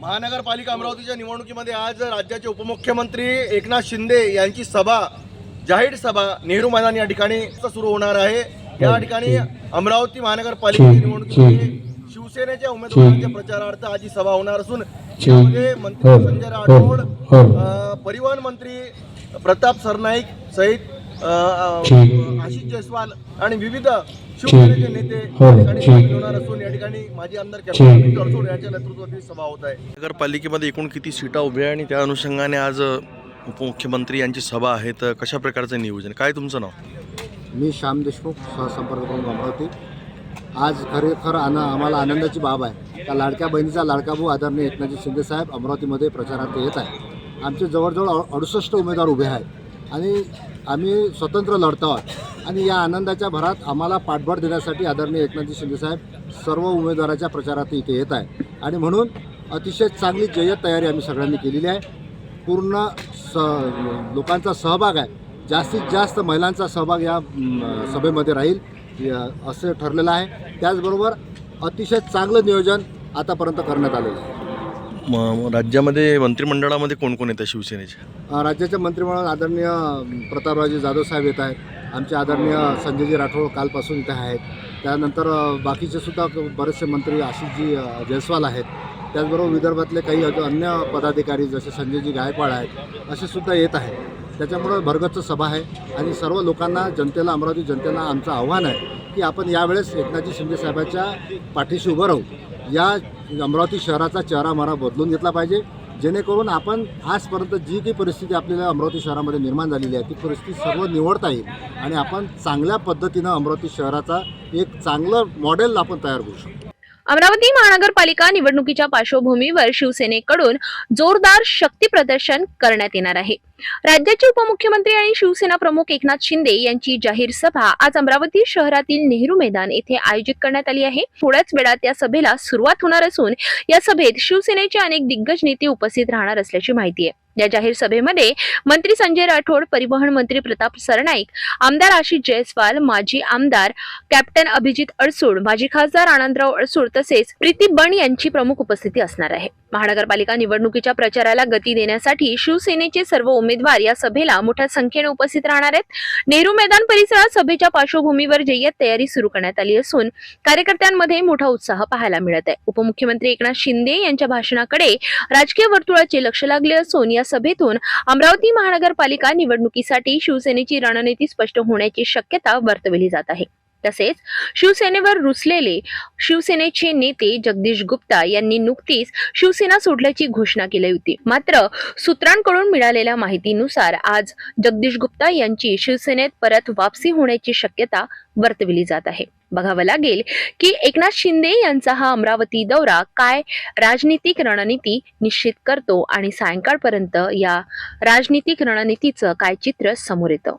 महानगरपालिका अमरावतीच्या निवडणुकीमध्ये आज राज्याचे उपमुख्यमंत्री एकनाथ शिंदे यांची सभा जाहीर सभा नेहरू मैदान या ठिकाणी सुरू होणार आहे. या ठिकाणी अमरावती महानगरपालिकेच्या निवडणुकीमध्ये शिवसेनेच्या उमेदवारांच्या प्रचारार्थ आज ही सभा होणार असून यामध्ये मंत्री संजय राठोड अ, परिवहन मंत्री प्रताप सरनाईक सहित आशिष जयस्वाल आणि विविध शिवसेनेचे नेते या ठिकाणी सामील होणार असून या ठिकाणी माजी आमदार अडसूळ यांच्या नेतृत्वातील सभा होत आहे. नगरपालिकेमध्ये एकूण किती सीटा उभ्या आहे आणि त्या अनुषंगाने आज उपमुख्यमंत्री यांची सभा आहे तर कशा प्रकारचं नियोजन? काय तुमचं नाव? मी श्याम देशमुख सहसंपर्क प्रमुख अमरावती. आज खरेखर आन आम्हाला आनंदाची बाब आहे. त्या लाडक्या बहिणीचा लाडका भाऊ आदरणीय एकनाथजी शिंदे साहेब अमरावतीमध्ये प्रचारार्थ येत आहे आमचे जवळजवळ अडुसष्ट उमेदवार उभे आहेत. आणि आम्ही स्वतंत्र लढतो आहोत. आणि या आनंदाच्या भरात आम्हाला पाठबळ देण्यासाठी आदरणीय एकनाथजी शिंदेसाहेब सर्व उमेदवाराच्या प्रचारात इथे येत आहे आणि म्हणून अतिशय चांगली जय्यत तयारी आम्ही सगळ्यांनी केलेली आहे. पूर्ण स लोकांचा सहभाग आहे. जास्तीत जास्त महिलांचा सहभाग या सभेमध्ये राहील. असं ठरलेलं आहे. त्याचबरोबर अतिशय चांगलं नियोजन आतापर्यंत करण्यात आलेलं आहे. म- राज्यामध्ये मंत्रिमंडळामध्ये कोण कोण येतं शिवसेनेचे? राज्याच्या मंत्रिमंडळात आदरणीय अम, प्रतापरावजी जाधव साहेब येत आहेत. आमचे आदरणीय संजयजी राठोड कालपासून इथे आहेत. त्यानंतर बाकीचे सुद्धा बरेचसे मंत्री आशिषजी जयस्वाल आहेत. त्याचबरोबर विदर्भातले काही अन्य पदाधिकारी जसे संजयजी गायकवाड आहेत असे सुद्धा येत आहेत. त्याच्यामुळं भरगच्च सभा आहे आणि सर्व लोकांना जनतेला अमरावती जनतेला आमचं आव्हान आहे की आपण यावेळेस एकनाथजी शिंदे साहेबाच्या पाठीशी उभं राहू. या अमरावती शहराचा चेहरा मारा बदलून घेतला पाहिजे. जेणेकरून आपण आजपर्यंत जी काही परिस्थिती आपल्याला अमरावती शहरामध्ये निर्माण झालेली आहे ती परिस्थिती सर्व निवडता येईल आणि आपण चांगल्या पद्धतीनं अमरावती शहराचा एक चांगलं मॉडेल आपण तयार करू शकतो. अमरावती महानगरपालिका निवडणुकीच्या पार्श्वभूमीवर शिवसेनेकडून जोरदार शक्ती प्रदर्शन करण्यात येणार आहे. राज्याचे उपमुख्यमंत्री आणि शिवसेना प्रमुख एकनाथ शिंदे यांची जाहीर सभा आज अमरावती शहरातील नेहरू मैदान येथे आयोजित करण्यात आली आहे. थोड्याच वेळात या सभेला सुरुवात होणार असून या सभेत शिवसेनेचे अनेक दिग्गज नेते उपस्थित राहणार असल्याची माहिती आहे. या जाहीर सभेमध्ये मंत्री संजय राठोड परिवहन मंत्री प्रताप सरनाईक आमदार आशिष जयस्वाल माजी आमदार कॅप्टन अभिजित अडसूड माजी खासदार आनंदराव अडसूड तसेच प्रीती बण यांची प्रमुख उपस्थिती असणार आहे. महानगरपालिका निवडणुकीच्या प्रचाराला गती देण्यासाठी शिवसेनेचे सर्व उमेदवार या सभेला मोठ्या संख्येने उपस्थित राहणार आहेत. नेहरू मैदान परिसरात सभेच्या पार्श्वभूमीवर जय्यत तयारी सुरू करण्यात आली असून कार्यकर्त्यांमध्ये मोठा उत्साह पाहायला मिळत आहे. उपमुख्यमंत्री एकनाथ शिंदे यांच्या भाषणाकडे राजकीय वर्तुळाचे लक्ष लागले असून या सभेतून अमरावती महानगरपालिका निवडणुकीसाठी शिवसेनेची रणनीती स्पष्ट होण्याची शक्यता वर्तविली जात आहे. तसेच शिवसेनेवर रुसलेले शिवसेनेचे नेते जगदीश गुप्ता यांनी नुकतीच शिवसेना सोडल्याची घोषणा केली होती. मात्र सूत्रांकडून मिळालेल्या माहितीनुसार आज जगदीश गुप्ता यांची शिवसेनेत परत वापसी होण्याची शक्यता वर्तविली जात आहे. बघावं लागेल की एकनाथ शिंदे यांचा हा अमरावती दौरा काय राजनीतिक रणनीती निश्चित करतो आणि सायंकाळपर्यंत या राजनीतिक रणनीतीचं काय चित्र समोर येतं.